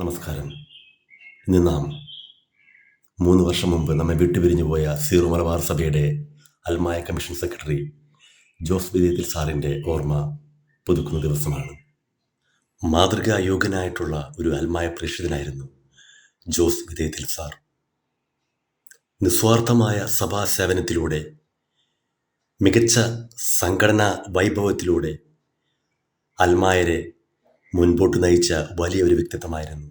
നമസ്കാരം. ഇന്ന് നാം മൂന്ന് വർഷം മുമ്പ് നമ്മെ വിട്ടുപിരിഞ്ഞു പോയ സീറോ മലബാർ സഭയുടെ അൽമായ കമ്മീഷൻ സെക്രട്ടറി ജോസ് വിജയത്തിൽ സാറിന്റെ ഓർമ്മ പുതുക്കുന്ന ദിവസമാണ്. മാതൃകാ യോഗ്യനായിട്ടുള്ള ഒരു അൽമായ പ്രേക്ഷിതനായിരുന്നു ജോസ് വിജയത്തിൽ സാർ. നിസ്വാർത്ഥമായ സഭാ സേവനത്തിലൂടെ മികച്ച സംഘടനാ വൈഭവത്തിലൂടെ അൽമായരെ മുൻപോട്ട് നയിച്ച വലിയ ഒരു വ്യക്തിത്വമായിരുന്നു.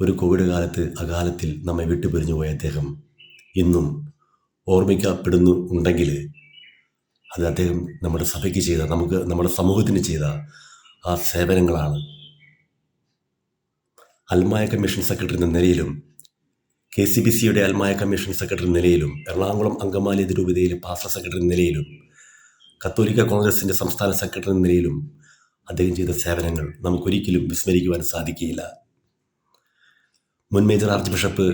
ഒരു കോവിഡ് കാലത്ത് അകാലത്തിൽ നമ്മെ വിട്ടുപിരിഞ്ഞു പോയ അദ്ദേഹം ഇന്നും ഓർമ്മിക്കപ്പെടുന്നു ഉണ്ടെങ്കിൽ അത് അദ്ദേഹം നമ്മുടെ സഭയ്ക്ക് ചെയ്ത നമുക്ക് നമ്മുടെ സമൂഹത്തിന് ചെയ്ത ആ സേവനങ്ങളാണ്. അൽമായ കമ്മീഷൻ സെക്രട്ടറി എന്ന നിലയിലും കെ സി ബി സിയുടെ അൽമായ കമ്മീഷൻ സെക്രട്ടറി നിലയിലും എറണാകുളം അങ്കമാലി രൂപതയിലെ പാസ്റ്റർ സെക്രട്ടറി നിലയിലും കത്തോലിക്ക കോൺഗ്രസിന്റെ സംസ്ഥാന സെക്രട്ടറി നിലയിലും അദ്ദേഹം ചെയ്ത സേവനങ്ങൾ നമുക്കൊരിക്കലും വിസ്മരിക്കുവാൻ സാധിക്കുകയില്ല. മുൻ major archbishop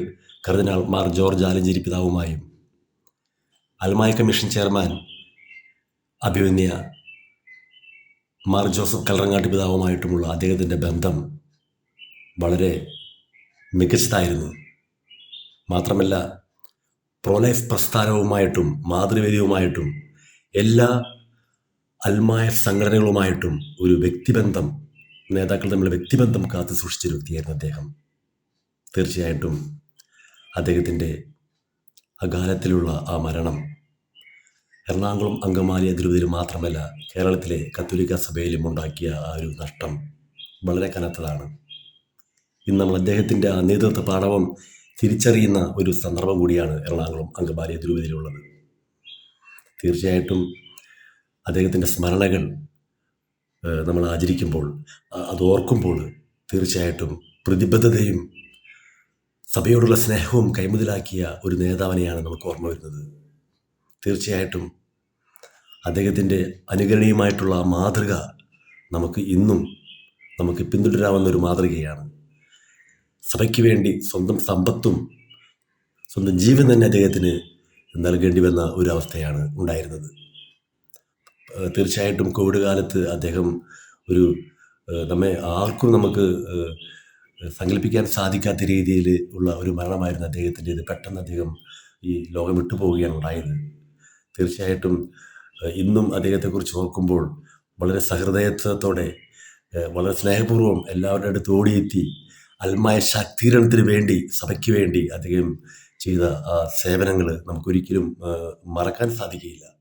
cardinal Mar George Alencherry പിതാവുമായും അൽമായ കമ്മീഷൻ ചെയർമാൻ അഭിമന്യ മാർ ജോസഫ് കലറങ്ങാട്ട് പിതാവുമായിട്ടുമുള്ള അദ്ദേഹത്തിന്റെ ബന്ധം വളരെ മികച്ചതായിരുന്നു. മാത്രമല്ല പ്രോലൈഫ് പ്രസ്ഥാനവുമായിട്ടും മാതൃവേദിയുമായിട്ടും എല്ലാ അൽമായ സംഘടനകളുമായിട്ടും ഒരു വ്യക്തിബന്ധം നേതാക്കൾ തമ്മിലുള്ള വ്യക്തിബന്ധം കാത്തു സൂക്ഷിച്ചൊരു വ്യക്തിയായിരുന്നു അദ്ദേഹം. തീർച്ചയായിട്ടും അദ്ദേഹത്തിന്റെ അകാലത്തിലുള്ള ആ മരണം എറണാകുളം അങ്കമാലി അതിരുപതിൽ മാത്രമല്ല കേരളത്തിലെ കത്തോലിക്ക സഭയിലും ഉണ്ടാക്കിയ ആ ഒരു നഷ്ടം വളരെ കനത്തതാണ്. ഇന്ന് നമ്മൾ അദ്ദേഹത്തിന്റെ ആ നേതൃത്വ പാഠവം തിരിച്ചറിയുന്ന ഒരു സന്ദർഭം കൂടിയാണ് എറണാകുളം അങ്കമാലി അതിരുപതിയിലുള്ളത് തീർച്ചയായിട്ടും അദ്ദേഹത്തിന്റെ സ്മരണകൾ നമ്മൾ ആചരിക്കുമ്പോൾ അത് ഓർക്കുമ്പോൾ തീർച്ചയായിട്ടും പ്രതിബദ്ധതയും സഭയോടുള്ള സ്നേഹവും കൈമുതലാക്കിയ ഒരു നേതാവിനെയാണ് നമുക്ക് ഓർമ്മ വരുന്നത്. തീർച്ചയായിട്ടും അദ്ദേഹത്തിന്റെ അനുകരണീയമായിട്ടുള്ള ആ മാതൃക നമുക്ക് ഇന്നും നമുക്ക് പിന്തുടരാവുന്ന ഒരു മാതൃകയാണ്. സഭയ്ക്ക് വേണ്ടി സ്വന്തം സമ്പത്തും സ്വന്തം ജീവൻ തന്നെ അദ്ദേഹത്തിന് നൽകേണ്ടി വന്ന ഒരു അവസ്ഥയാണ് ഉണ്ടായിരുന്നത്. തീർച്ചയായിട്ടും കോവിഡ് കാലത്ത് അദ്ദേഹം ഒരു നമ്മെ ആർക്കും നമുക്ക് സങ്കല്പിക്കാൻ സാധിക്കാത്ത രീതിയിൽ ഉള്ള ഒരു മരണമായിരുന്നു അദ്ദേഹത്തിന്റെ ഇത്. പെട്ടെന്ന് അദ്ദേഹം ഈ ലോകം വിട്ടുപോവുകയാണ് ഉണ്ടായത്. തീർച്ചയായിട്ടും ഇന്നും അദ്ദേഹത്തെക്കുറിച്ച് ഓർക്കുമ്പോൾ വളരെ സഹൃദയത്വത്തോടെ വളരെ സ്നേഹപൂർവം എല്ലാവരുടെ അടുത്ത് ഓടിയെത്തി അൽമായ ശാക്തീകരണത്തിന് വേണ്ടി സഭയ്ക്ക് വേണ്ടി അദ്ദേഹം ചെയ്ത ആ സേവനങ്ങൾ നമുക്കൊരിക്കലും മറക്കാൻ സാധിക്കുകയില്ല.